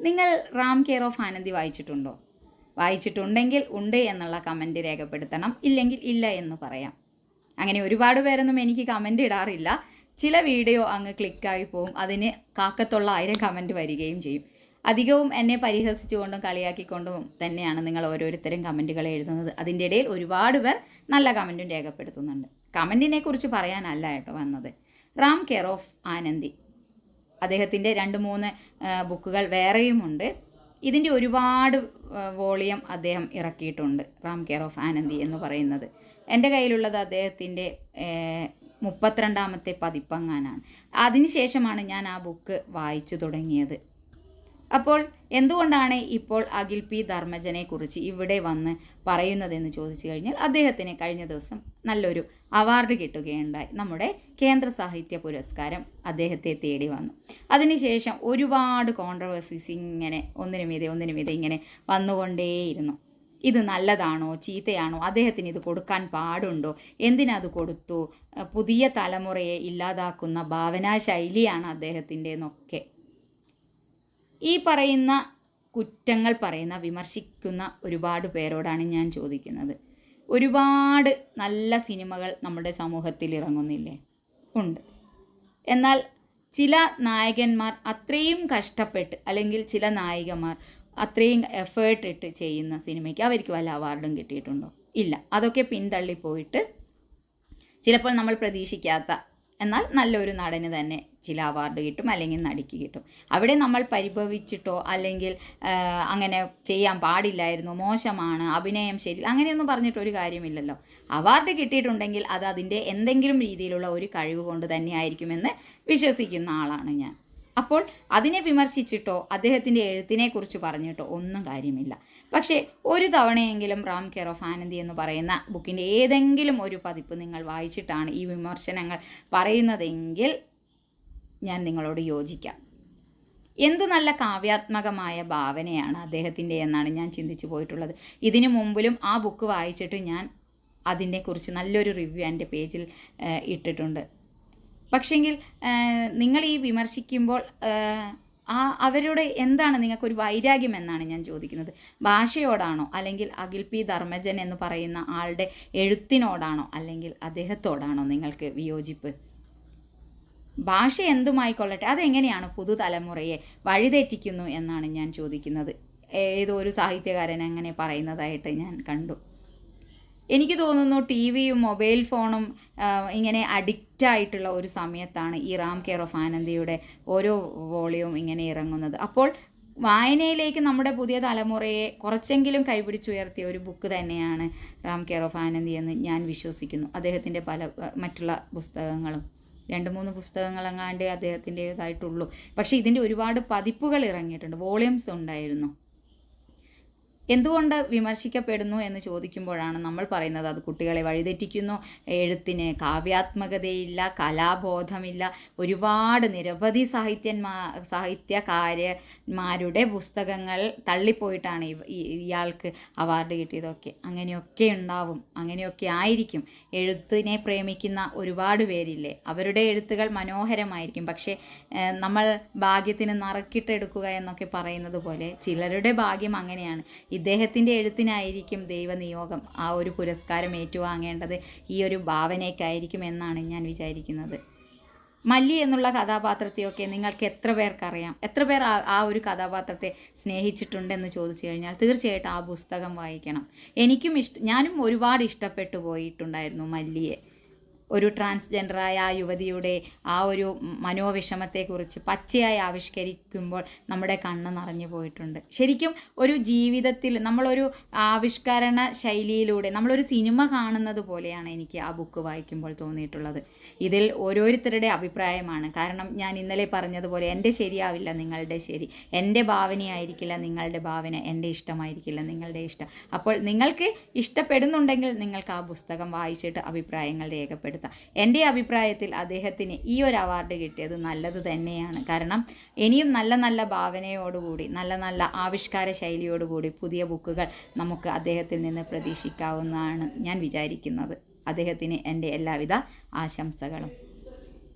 നിങ്ങൾ Ram care of Anandi വായിച്ചിട്ടുണ്ടോ? വായിച്ചിട്ടുണ്ടെങ്കിൽ ഉണ്ട് എന്നുള്ള കമന്റ് രേഖപ്പെടുത്തണം. ഇല്ലെങ്കിൽ ഇല്ല എന്ന് പറയാം. അങ്ങനെ ഒരുപാട് പേരൊന്നും എനിക്ക് കമന്റ് ഇടാറില്ല. ചില വീഡിയോ അങ്ങ് ക്ലിക്കായി പോവും. അതിന് കാക്കത്തുള്ള ആയിരം കമന്റ് വരികയും ചെയ്യും. അധികവും എന്നെ പരിഹസിച്ചുകൊണ്ടും കളിയാക്കിക്കൊണ്ടും തന്നെയാണ് നിങ്ങൾ ഓരോരുത്തരും കമന്റുകൾ എഴുതുന്നത്. അതിന്റെ ഇടയിൽ ഒരുപാട് പേർ നല്ല കമന്റും രേഖപ്പെടുത്തുന്നുണ്ട്. കമന്റിനെ കുറിച്ച് പറയാനല്ല കേട്ടോ വന്നത്. Ram care of Anandi. അദ്ദേഹത്തിന്റെ രണ്ട് മൂന്ന് ബുക്കുകൾ വേറെയുമുണ്ട്. ഇതിന്റെ ഒരുപാട് വോളിയം അദ്ദേഹം ഇറക്കിയിട്ടുണ്ട്. റാം കെയർ ഓഫ് ആനന്ദി എന്ന് പറയുന്നത്. എന്റെ കയ്യിലുള്ളത് അദ്ദേഹത്തിന്റെ മുപ്പത്തിരണ്ടാമത്തെ പതിപ്പങ്ങാനാണ്. അതിനുശേഷമാണ് ഞാൻ ആ ബുക്ക് വായിച്ചു തുടങ്ങിയത്. അപ്പോൾ എന്തുകൊണ്ടാണ് ഇപ്പോൾ അഖിൽ പി ധർമ്മജനെ കുറിച്ച് ഇവിടെ വന്ന് പറയുന്നതെന്ന് ചോദിച്ചു കഴിഞ്ഞാൽ അദ്ദേഹത്തിന് കഴിഞ്ഞ ദിവസം നല്ലൊരു അവാർഡ് കിട്ടുകയുണ്ടായി. നമ്മുടെ കേന്ദ്ര സാഹിത്യ പുരസ്കാരം അദ്ദേഹത്തെ തേടി വന്നു. അതിനുശേഷം ഒരുപാട് കോൺട്രവേഴ്സീസ് ഇങ്ങനെ ഒന്നിനു മീതെ ഒന്നിനു മീതെ ഇങ്ങനെ വന്നുകൊണ്ടേയിരുന്നു. ഇത് നല്ലതാണോ? ചീത്തയാണോ? അദ്ദേഹത്തിന് ഇത് കൊടുക്കാൻ പാടുണ്ടോ? എന്തിനത് കൊടുത്തു? പുതിയ തലമുറയെ ഇല്ലാതാക്കുന്ന ഭാവനാശൈലിയാണ് ശൈലിയാണ് അദ്ദേഹത്തിന്റെന്നൊക്കെ ഈ പറയുന്ന കുറ്റങ്ങൾ പറയുന്ന വിമർശിക്കുന്ന ഒരുപാട് പേരോടാണ് ഞാൻ ചോദിക്കുന്നത്. ഒരുപാട് നല്ല സിനിമകൾ നമ്മുടെ സമൂഹത്തിൽ ഇറങ്ങുന്നില്ലേ? ഉണ്ട്. എന്നാൽ ചില നായകന്മാർ അത്രയും കഷ്ടപ്പെട്ട് അല്ലെങ്കിൽ ചില നായികമാർ അത്രയും എഫേർട്ട് ഇട്ട് ചെയ്യുന്ന സിനിമയ്ക്ക് അവർക്ക് വല്ല അവാർഡും കിട്ടിയിട്ടുണ്ടോ? ഇല്ല. അതൊക്കെ പിന്തള്ളിപ്പോയിട്ട് ചിലപ്പോൾ നമ്മൾ പ്രതീക്ഷിക്കാത്ത എന്നാൽ നല്ലൊരു നടന് തന്നെ ചില അവാർഡ് കിട്ടും അല്ലെങ്കിൽ നടിക്ക് കിട്ടും. അവിടെ നമ്മൾ പരിഭവിച്ചിട്ടോ അല്ലെങ്കിൽ അങ്ങനെ ചെയ്യാൻ പാടില്ലായിരുന്നു മോശമാണ് അഭിനയം ശരി അങ്ങനെയൊന്നും പറഞ്ഞിട്ട് ഒരു കാര്യമില്ലല്ലോ. അവാർഡ് കിട്ടിയിട്ടുണ്ടെങ്കിൽ അത് അതിന്റെ എന്തെങ്കിലും രീതിയിലുള്ള ഒരു കഴിവ് കൊണ്ട് തന്നെയായിരിക്കുമെന്ന് വിശ്വസിക്കുന്ന ആളാണ് ഞാൻ. അപ്പോൾ അതിനെ വിമർശിച്ചിട്ടോ അദ്ദേഹത്തിന്റെ എഴുത്തിനെ കുറിച്ച് പറഞ്ഞിട്ടോ ഒന്നും കാര്യമില്ല. പക്ഷേ ഒരു തവണയെങ്കിലും റാം കെയർ ഓഫ് ആനന്ദി എന്ന് പറയുന്ന ബുക്കിന്റെ ഏതെങ്കിലും ഒരു പതിപ്പ് നിങ്ങൾ വായിച്ചിട്ടാണ് ഈ വിമർശനങ്ങൾ പറയുന്നതെങ്കിൽ ഞാൻ നിങ്ങളോട് യോജിക്കാം. എന്ത് നല്ല കാവ്യാത്മകമായ ഭാവനയാണ് അദ്ദേഹത്തിന്റെ എന്നാണ് ഞാൻ ചിന്തിച്ചു പോയിട്ടുള്ളത്. ഇതിനു മുമ്പിലും ആ ബുക്ക് വായിച്ചിട്ട് ഞാൻ അതിനെക്കുറിച്ച് നല്ലൊരു റിവ്യൂ എന്റെ പേജിൽ ഇട്ടിട്ടുണ്ട്. പക്ഷെങ്കിൽ നിങ്ങൾ ഈ വിമർശിക്കുമ്പോൾ ആ അവരുടെ എന്താണ് നിങ്ങൾക്കൊരു വൈരാഗ്യം എന്നാണ് ഞാൻ ചോദിക്കുന്നത്? ഭാഷയോടാണോ? അല്ലെങ്കിൽ അഖിൽ പി ധർമ്മജൻ എന്ന് പറയുന്ന ആളുടെ എഴുത്തിനോടാണോ? അല്ലെങ്കിൽ അദ്ദേഹത്തോടാണോ നിങ്ങൾക്ക് വിയോജിപ്പ്? ഭാഷ എന്തുമായിക്കൊള്ളട്ടെ അതെങ്ങനെയാണ് പുതുതലമുറയെ വഴിതെറ്റിക്കുന്നു എന്നാണ് ഞാൻ ചോദിക്കുന്നത്. ഏതോ ഒരു സാഹിത്യകാരൻ അങ്ങനെ പറയുന്നതായിട്ട് ഞാൻ കണ്ടു. എനിക്ക് തോന്നുന്നു ടി വിയും മൊബൈൽ ഫോണും ഇങ്ങനെ അഡിക്റ്റ് ആയിട്ടുള്ള ഒരു സമയത്താണ് ഈ റാം കെയർ ഓഫ് ആനന്ദിയുടെ ഓരോ വോളിയവും ഇങ്ങനെ ഇറങ്ങുന്നത്. അപ്പോൾ വായനയിലേക്ക് നമ്മുടെ പുതിയ തലമുറയെ കുറച്ചെങ്കിലും കൈപിടിച്ചുയർത്തിയ ഒരു ബുക്ക് തന്നെയാണ് റാം കെയർ ഓഫ് ആനന്ദി എന്ന് ഞാൻ വിശ്വസിക്കുന്നു. അദ്ദേഹത്തിന്റെ പല മറ്റുള്ള പുസ്തകങ്ങളും. രണ്ട് മൂന്ന് പുസ്തകങ്ങളെങ്ങാണ്ട് അദ്ദേഹത്തിന്റേതായിട്ടുള്ളൂ. പക്ഷേ ഇതിന്റെ ഒരുപാട് പതിപ്പുകൾ ഇറങ്ങിയിട്ടുണ്ട്. വോളിയംസ് ഉണ്ടായിരുന്നു. എന്തുകൊണ്ട് വിമർശിക്കപ്പെടുന്നു എന്ന് ചോദിക്കുമ്പോഴാണ് നമ്മൾ പറയുന്നത്. അത് കുട്ടികളെ വഴിതെറ്റിക്കുന്നു. എഴുത്തിന് കാവ്യാത്മകതയില്ല കലാബോധമില്ല. ഒരുപാട് നിരവധി സാഹിത്യന്മാ സാഹിത്യകാരന്മാരുടെ പുസ്തകങ്ങൾ തള്ളിപ്പോയിട്ടാണ് ഇയാൾക്ക് അവാർഡ് കിട്ടിയതൊക്കെ. അങ്ങനെയൊക്കെ ഉണ്ടാവും. അങ്ങനെയൊക്കെ ആയിരിക്കും. എഴുത്തിനെ പ്രേമിക്കുന്ന ഒരുപാട് പേരില്ലേ? അവരുടെ എഴുത്തുകൾ മനോഹരമായിരിക്കും. പക്ഷേ നമ്മൾ ഭാഗ്യത്തിന് നറുക്കിട്ടെടുക്കുക എന്നൊക്കെ പറയുന്നത് പോലെ ചിലരുടെ ഭാഗ്യം അങ്ങനെയാണ്. ഇദ്ദേഹത്തിന്റെ എഴുത്തിനായിരിക്കും ദൈവനിയോഗം ആ ഒരു പുരസ്കാരം ഏറ്റുവാങ്ങേണ്ടത് ഈ ഒരു ഭാവനയ്ക്കായിരിക്കും എന്നാണ് ഞാൻ വിചാരിക്കുന്നത്. മല്ലി എന്നുള്ള കഥാപാത്രത്തെയൊക്കെ നിങ്ങൾക്ക് എത്ര പേർക്കറിയാം? എത്ര പേർ ആ ഒരു കഥാപാത്രത്തെ സ്നേഹിച്ചിട്ടുണ്ടെന്ന് ചോദിച്ചു കഴിഞ്ഞാൽ തീർച്ചയായിട്ടും ആ പുസ്തകം വായിക്കണം. എനിക്കും ഇഷ്ട ഞാനും ഒരുപാട് ഇഷ്ടപ്പെട്ടു പോയിട്ടുണ്ടായിരുന്നു മല്ലിയെ. ഒരു ട്രാൻസ്ജെൻഡറായ ആ യുവതിയുടെ ആ ഒരു മനോവിഷമത്തെക്കുറിച്ച് പച്ചയായി ആവിഷ്കരിക്കുമ്പോൾ നമ്മുടെ കണ്ണ് നിറഞ്ഞു പോയിട്ടുണ്ട്. ശരിക്കും ഒരു ജീവിതത്തിൽ നമ്മളൊരു ആവിഷ്കരണ ശൈലിയിലൂടെ നമ്മളൊരു സിനിമ കാണുന്നത് പോലെയാണ് എനിക്ക് ആ ബുക്ക് വായിക്കുമ്പോൾ തോന്നിയിട്ടുള്ളത്. ഇതിൽ ഓരോരുത്തരുടെ അഭിപ്രായമാണ്. കാരണം ഞാൻ ഇന്നലെ പറഞ്ഞതുപോലെ എന്റെ ശരിയാവില്ല നിങ്ങളുടെ ശരി. എന്റെ ഭാവനയായിരിക്കില്ല നിങ്ങളുടെ ഭാവന. എന്റെ ഇഷ്ടമായിരിക്കില്ല നിങ്ങളുടെ ഇഷ്ടം. അപ്പോൾ നിങ്ങൾക്ക് ഇഷ്ടപ്പെടുന്നുണ്ടെങ്കിൽ നിങ്ങൾക്ക് ആ പുസ്തകം വായിച്ചിട്ട് അഭിപ്രായങ്ങൾ രേഖപ്പെടുത്താം എന്റെ അഭിപ്രായത്തിൽ അദ്ദേഹത്തിന് ഈ ഒരു അവാർഡ് കിട്ടിയത് നല്ലത് തന്നെയാണ്. കാരണം ഇനിയും നല്ല നല്ല ഭാവനയോടുകൂടി നല്ല നല്ല ആവിഷ്കാര ശൈലിയോടുകൂടി പുതിയ ബുക്കുകൾ നമുക്ക് അദ്ദേഹത്തിൽ നിന്ന് പ്രതീക്ഷിക്കാവുന്നതാണ് ഞാൻ വിചാരിക്കുന്നത്. അദ്ദേഹത്തിന് എന്റെ എല്ലാവിധ ആശംസകളും.